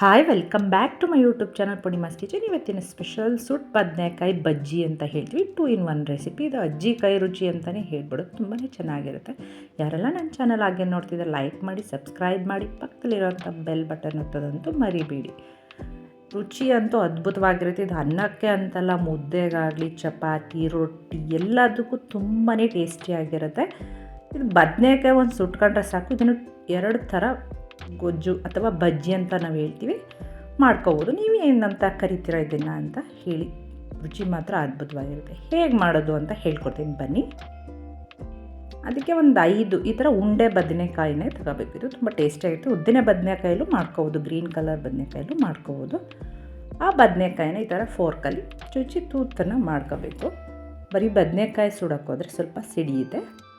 Hi welcome back to my YouTube channel Punima's kitchen ಇವತ್ತಿನ special ಸುಟ್ ಬದನೆಕಾಯಿ ಬಜ್ಜಿ ಅಂತ ಹೇಳ್ತೀವಿ. ಟೂ ಇನ್ ಒನ್ ರೆಸಿಪಿ ಇದು ಅಜ್ಜಿ ಕೈ ರುಚಿ ಅಂತಲೇ ಹೇಳ್ಬಿಡೋದು ತುಂಬಾ ಚೆನ್ನಾಗಿರುತ್ತೆ. ಯಾರೆಲ್ಲ ನನ್ನ ಚಾನಲ್ ಹಾಗೆ ನೋಡ್ತಿದ್ದಾರೆ ಲೈಕ್ ಮಾಡಿ ಸಬ್ಸ್ಕ್ರೈಬ್ ಮಾಡಿ ಪಕ್ಕದಲ್ಲಿರೋಂಥ ಬೆಲ್ ಬಟನ್ ಒತ್ತೋದಂತೂ ಮರಿಬೇಡಿ. ರುಚಿ ಅಂತೂ ಅದ್ಭುತವಾಗಿರುತ್ತೆ. ಇದು ಅನ್ನಕ್ಕೆ ಅಂತಲ್ಲ, ಮುದ್ದೆಗಾಗಲಿ, ಚಪಾತಿ, ರೊಟ್ಟಿ ಎಲ್ಲದಕ್ಕೂ ತುಂಬಾ ಟೇಸ್ಟಿಯಾಗಿರುತ್ತೆ ಇದು ಬದನೆಕಾಯಿ ಒಂದು ಸುಟ್ಕೊಂಡ್ರೆ ಸಾಕು. ಇದನ್ನು ಎರಡು ಥರ ಗೊಜ್ಜು ಅಥವಾ ಬಜ್ಜಿ ಅಂತ ನಾವು ಹೇಳ್ತೀವಿ, ಮಾಡ್ಕೋಬೋದು. ನೀವು ಏನಂತ ಕರಿತೀರ ಇದನ್ನು ಅಂತ ಹೇಳಿ. ರುಚಿ ಮಾತ್ರ ಅದ್ಭುತವಾಗಿರುತ್ತೆ. ಹೇಗೆ ಮಾಡೋದು ಅಂತ ಹೇಳ್ಕೊಡ್ತೀನಿ. ಬನ್ನಿ. ಅದಕ್ಕೆ ಒಂದು ಐದು ಈ ಥರ ಉಂಡೆ ಬದನೆಕಾಯಿನೇ ತಗೋಬೇಕು. ಇದು ತುಂಬ ಟೇಸ್ಟಿಯಾಗಿರುತ್ತೆ ಉದ್ದಿನ ಬದನೆಕಾಯಲ್ಲೂ ಮಾಡ್ಕೋಬೋದು. ಗ್ರೀನ್ ಕಲರ್ ಬದನೆಕಾಯಲ್ಲೂ ಮಾಡ್ಕೋಬೋದು. ಆ ಬದನೆಕಾಯಿನ ಈ ಥರ ಫೋರ್ಕಲ್ಲಿ ಚುಚ್ಚಿ ತೂತನ್ನು ಮಾಡ್ಕೋಬೇಕು. ಬರೀ ಬದನೆಕಾಯಿ ಸುಡೋಕ್ಕೋದ್ರೆ ಸ್ವಲ್ಪ ಸಿಡಿಯುತ್ತೆ.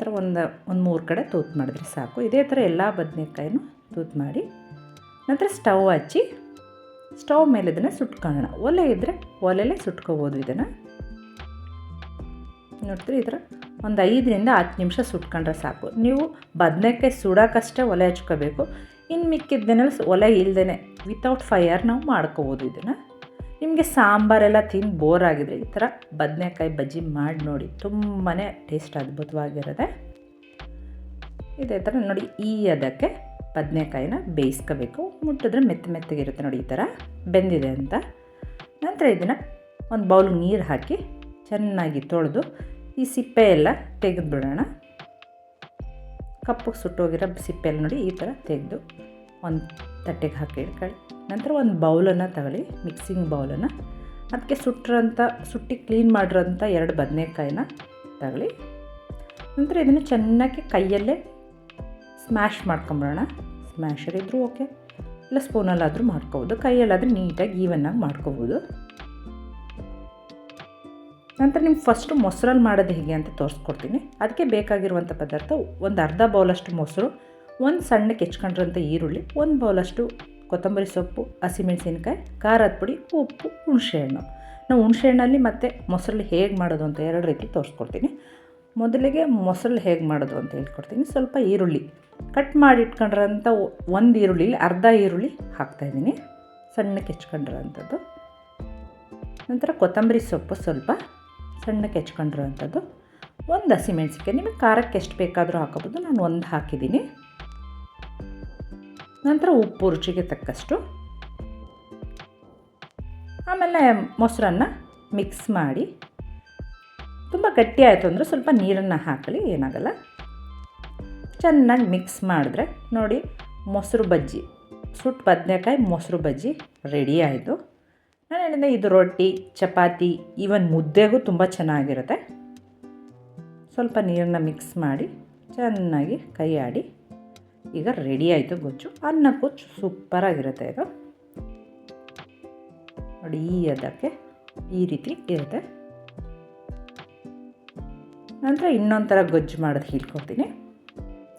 ಥರ ಒಂದು ಒಂದು ಮೂರು ಕಡೆ ತೂತು ಮಾಡಿದ್ರೆ ಸಾಕು. ಇದೇ ಥರ ಎಲ್ಲ ಬದನೆಕಾಯಿನೂ ತೂತು ಮಾಡಿ, ನಂತರ ಸ್ಟವ್ ಹಚ್ಚಿ, ಸ್ಟವ್ ಮೇಲೆ ಇದನ್ನು ಸುಟ್ಕೊಳ್ಳೋಣ. ಒಲೆ ಇದ್ದರೆ ಒಲೆಯಲ್ಲೇ ಸುಟ್ಕೋಬೋದು ಇದನ್ನು. ನೋಡ್ತೀರಿ ಈ ಥರ? ಒಂದು ಐದರಿಂದ ಹತ್ತು ನಿಮಿಷ ಸುಟ್ಕೊಂಡ್ರೆ ಸಾಕು. ನೀವು ಬದನೆಕಾಯಿ ಸುಡೋಕ್ಕಷ್ಟೇ ಒಲೆ ಹಚ್ಕೋಬೇಕು. ಇನ್ನು ಮಿಕ್ಕಿದ್ದನ್ನೆಲ್ಲ ಒಲೆ ಇಲ್ಲದೇ ವಿತೌಟ್ ಫೈಯರ್ ನಾವು ಮಾಡ್ಕೋಬೋದು ಇದನ್ನು. ನಿಮಗೆ ಸಾಂಬಾರೆಲ್ಲ ತಿಂದು ಬೋರ್ ಆಗಿದ್ರೆ ಈ ಥರ ಬದನೆಕಾಯಿ ಬಜ್ಜಿ ಮಾಡಿ ನೋಡಿ. ತುಂಬಾ ಟೇಸ್ಟ್ ಅದ್ಭುತವಾಗಿರುತ್ತೆ. ಇದೇ ಥರ ನೋಡಿ, ಈ ಅದಕ್ಕೆ ಬದನೆಕಾಯಿನ ಬೇಯಿಸ್ಕೋಬೇಕು. ಮುಟ್ಟಿದ್ರೆ ಮೆತ್ತ ಮೆತ್ತಗಿರುತ್ತೆ ನೋಡಿ ಈ ಥರ. ಬೆಂದಿದೆ ಅಂತ. ನಂತರ ಇದನ್ನು ಒಂದು ಬೌಲ್ ನೀರು ಹಾಕಿ ಚೆನ್ನಾಗಿ ತೊಳೆದು ಈ ಸಿಪ್ಪೆ ಎಲ್ಲ ತೆಗೆದುಬಿಡೋಣ. ಕಪ್ಪಗೆ ಸುಟ್ಟೋಗಿರೋ ಸಿಪ್ಪೆ ಎಲ್ಲ ನೋಡಿ ಈ ಥರ ತೆಗೆದು ಒಂದು ತಟ್ಟೆಗೆ ಹಾಕಿ ಇಟ್ಕೊಳ್ಳಿ ನಂತರ ಒಂದು ಬೌಲನ್ನು ತಗೊಳ್ಳಿ, ಮಿಕ್ಸಿಂಗ್ ಬೌಲನ್ನು. ಅದಕ್ಕೆ ಸುಟ್ಟಿರೋಂಥ ಸುಟ್ಟಿ ಕ್ಲೀನ್ ಮಾಡಿರೋಂಥ ಎರಡು ಬದನೆಕಾಯಿನ ತಗೊಳ್ಳಿ. ನಂತರ ಇದನ್ನು ಚೆನ್ನಾಗಿ ಕೈಯಲ್ಲೇ ಸ್ಮ್ಯಾಶ್ ಮಾಡ್ಕೊಂಬಿಡೋಣ. ಸ್ಮ್ಯಾಶರ್ ಇದ್ದರೂ ಓಕೆ. ಇಲ್ಲ, ಸ್ಪೂನಲ್ಲಾದರೂ ಮಾಡ್ಕೋಬೋದು. ಕೈಯಲ್ಲಾದರೂ ನೀಟಾಗಿ ಈವನ್ನಾಗಿ ಮಾಡ್ಕೋಬೋದು. ನಂತರ ನಿಮ್ಗೆ ಫಸ್ಟು ಮೊಸರಲ್ಲಿ ಮಾಡೋದು ಹೇಗೆ ಅಂತ ತೋರಿಸ್ಕೊಡ್ತೀನಿ. ಅದಕ್ಕೆ ಬೇಕಾಗಿರುವಂಥ ಪದಾರ್ಥ ಒಂದು ಅರ್ಧ ಬೌಲಷ್ಟು ಮೊಸರು ಒಂದು ಸಣ್ಣ ಕೆಚ್ಕೊಂಡಿರೋಂಥ ಈರುಳ್ಳಿ, ಒಂದು ಬೌಲಷ್ಟು ಕೊತ್ತಂಬರಿ ಸೊಪ್ಪು ಹಸಿಮೆಣಸಿನ್ಕಾಯಿ ಖಾರದ ಪುಡಿ, ಉಪ್ಪು ಹುಣಸೆಹಣ್ಣು ನಾವು ಹುಣಸೆಹಣ್ಣಲ್ಲಿ ಮತ್ತು ಮೊಸರಲ್ಲಿ ಹೇಗೆ ಮಾಡೋದು ಅಂತ ಎರಡು ರೀತಿ ತೋರಿಸ್ಕೊಡ್ತೀನಿ. ಮೊದಲಿಗೆ ಮೊಸರಲ್ಲಿ ಹೇಗೆ ಮಾಡೋದು ಅಂತ ಹೇಳ್ಕೊಡ್ತೀನಿ. ಸ್ವಲ್ಪ ಈರುಳ್ಳಿ ಕಟ್ ಮಾಡಿ ಇಟ್ಕೊಂಡಿರೋಂಥ ಒಂದು ಈರುಳ್ಳಿ ಅರ್ಧ ಈರುಳ್ಳಿ ಹಾಕ್ತಾಯಿದ್ದೀನಿ ಸಣ್ಣಕ್ಕೆ ಹೆಚ್ಕೊಂಡಿರೋಂಥದ್ದು ನಂತರ ಕೊತ್ತಂಬರಿ ಸೊಪ್ಪು ಸ್ವಲ್ಪ ಸಣ್ಣಕ್ಕೆ ಹೆಚ್ಕೊಂಡಿರೋಂಥದ್ದು ಒಂದು ಹಸಿಮೆಣ್ಸಿಕಾಯಿ ನಿಮಗೆ ಖಾರಕ್ಕೆ ಎಷ್ಟು ಬೇಕಾದರೂ ಹಾಕೋಬೋದು ನಾನು ಒಂದು ಹಾಕಿದ್ದೀನಿ. ನಂತರ ಉಪ್ಪು ರುಚಿಗೆ ತಕ್ಕಷ್ಟು. ಆಮೇಲೆ ಮೊಸರನ್ನು ಮಿಕ್ಸ್ ಮಾಡಿ. ತುಂಬ ಗಟ್ಟಿ ಆಯಿತು ಅಂದರೆ ಸ್ವಲ್ಪ ನೀರನ್ನು ಹಾಕಲಿ, ಏನಾಗಲ್ಲ. ಚೆನ್ನಾಗಿ ಮಿಕ್ಸ್ ಮಾಡಿದ್ರೆ ನೋಡಿ ಮೊಸರು ಬಜ್ಜಿ, ಸುಟ್ಟು ಬದನೆಕಾಯಿ ಮೊಸರು ಬಜ್ಜಿ ರೆಡಿ ಆಯಿತು. ನಾನು ಹೇಳಿದೆ ಇದು ರೊಟ್ಟಿ, ಚಪಾತಿ ಈವನ್ ಮುದ್ದೆಗೂ ತುಂಬ ಚೆನ್ನಾಗಿರುತ್ತೆ. ಸ್ವಲ್ಪ ನೀರನ್ನು ಮಿಕ್ಸ್ ಮಾಡಿ ಚೆನ್ನಾಗಿ ಕೈ ಆಡಿ ಈಗ ರೆಡಿ ಆಯಿತು ಗೊಜ್ಜು. ಅನ್ನಕ್ಕೂ ಸೂಪರಾಗಿರುತ್ತೆ ಇದು. ನೋಡಿ, ಈ ಅದಕ್ಕೆ ಈ ರೀತಿ ಇರುತ್ತೆ. ನಂತರ ಇನ್ನೊಂಥರ ಗೊಜ್ಜು ಮಾಡೋದು ಹೇಳ್ಕೊಡ್ತೀನಿ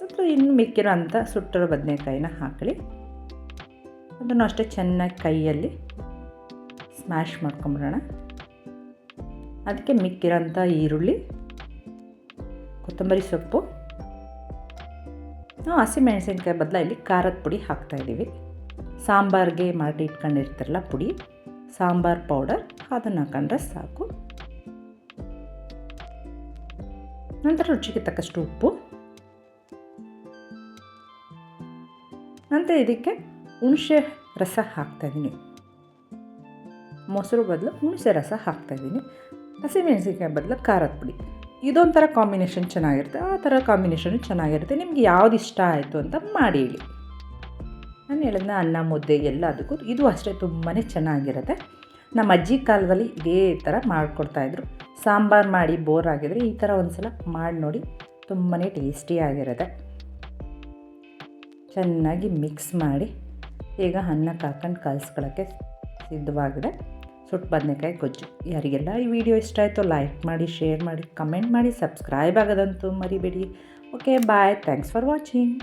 ನಂತರ ಇನ್ನು ಮಿಕ್ಕಿರೋ ಅಂಥ ಸುಟ್ಟಿರೋ ಬದನೆಕಾಯಿನ ಹಾಕಲಿ. ಅದನ್ನು ಅಷ್ಟೇ ಚೆನ್ನಾಗಿ ಕೈಯಲ್ಲಿ ಸ್ಮ್ಯಾಶ್ ಮಾಡ್ಕೊಂಬಿಡೋಣ. ಅದಕ್ಕೆ ಮಿಕ್ಕಿರೋಂಥ ಈರುಳ್ಳಿ, ಕೊತ್ತಂಬರಿ ಸೊಪ್ಪು ನಾವು ಹಸಿಮೆಣಸಿನ್ಕಾಯಿ ಬದಲ ಇಲ್ಲಿ ಖಾರದ ಪುಡಿ ಹಾಕ್ತಾಯಿದ್ದೀವಿ ಸಾಂಬಾರಿಗೆ ಮಾಡಿ ಇಟ್ಕೊಂಡಿರ್ತಾರಲ್ಲ ಪುಡಿ, ಸಾಂಬಾರ್ ಪೌಡರ್, ಅದನ್ನು ಹಾಕೊಂಡ್ರೆ ಸಾಕು. ನಂತರ ರುಚಿಗೆ ತಕ್ಕಷ್ಟು ಉಪ್ಪು. ನಂತರ ಇದಕ್ಕೆ ಹುಣಸೆ ರಸ ಹಾಕ್ತಾಯಿದ್ದೀನಿ ಮೊಸರು ಬದಲು ಹುಣಸೆ ರಸ ಹಾಕ್ತಾಯಿದ್ದೀನಿ ಹಸಿಮೆಣಸಿನ್ಕಾಯಿ ಬದಲು ಖಾರದ ಪುಡಿ. ಇದೊಂಥರ ಕಾಂಬಿನೇಷನ್ ಚೆನ್ನಾಗಿರುತ್ತೆ, ಆ ಥರ ಕಾಂಬಿನೇಷನ್ ಚೆನ್ನಾಗಿರುತ್ತೆ. ನಿಮಗೆ ಯಾವ್ದು ಇಷ್ಟ ಆಯಿತು ಅಂತ ಮಾಡಿ ಹೇಳಿ. ನಾನು ಹೇಳಿದ್ನ, ಅನ್ನ, ಮುದ್ದೆ ಎಲ್ಲದಕ್ಕೂ ಇದು ಅಷ್ಟೇ ತುಂಬಾ ಚೆನ್ನಾಗಿರುತ್ತೆ. ನಮ್ಮ ಅಜ್ಜಿ ಕಾಲದಲ್ಲಿ ಇದೇ ಥರ ಮಾಡಿಕೊಡ್ತಾಯಿದ್ರು ಸಾಂಬಾರು ಮಾಡಿ ಬೋರ್ ಆಗಿದ್ರೆ ಈ ಥರ ಒಂದು ಸಲ ಮಾಡಿ ನೋಡಿ ತುಂಬಾ ಟೇಸ್ಟಿಯಾಗಿರುತ್ತೆ ಚೆನ್ನಾಗಿ ಮಿಕ್ಸ್ ಮಾಡಿ, ಈಗ ಅನ್ನಕ್ಕೆ ಹಾಕೊಂಡು ಕಲಿಸ್ಕೊಳ್ಳೋಕ್ಕೆ ಸಿದ್ಧವಾಗಿದೆ. ಸುಟ್ಟು ಬದನೆಕಾಯಿ ಗೊಜ್ಜು. ಯಾರಿಗೆಲ್ಲ ಈ ವಿಡಿಯೋ ಇಷ್ಟ ಆಯಿತು ಲೈಕ್ ಮಾಡಿ ಶೇರ್ ಮಾಡಿ ಕಮೆಂಟ್ ಮಾಡಿ ಸಬ್ಸ್ಕ್ರೈಬ್ ಆಗೋದಂತೂ ಮರಿಬೇಡಿ. Okay bye thanks for watching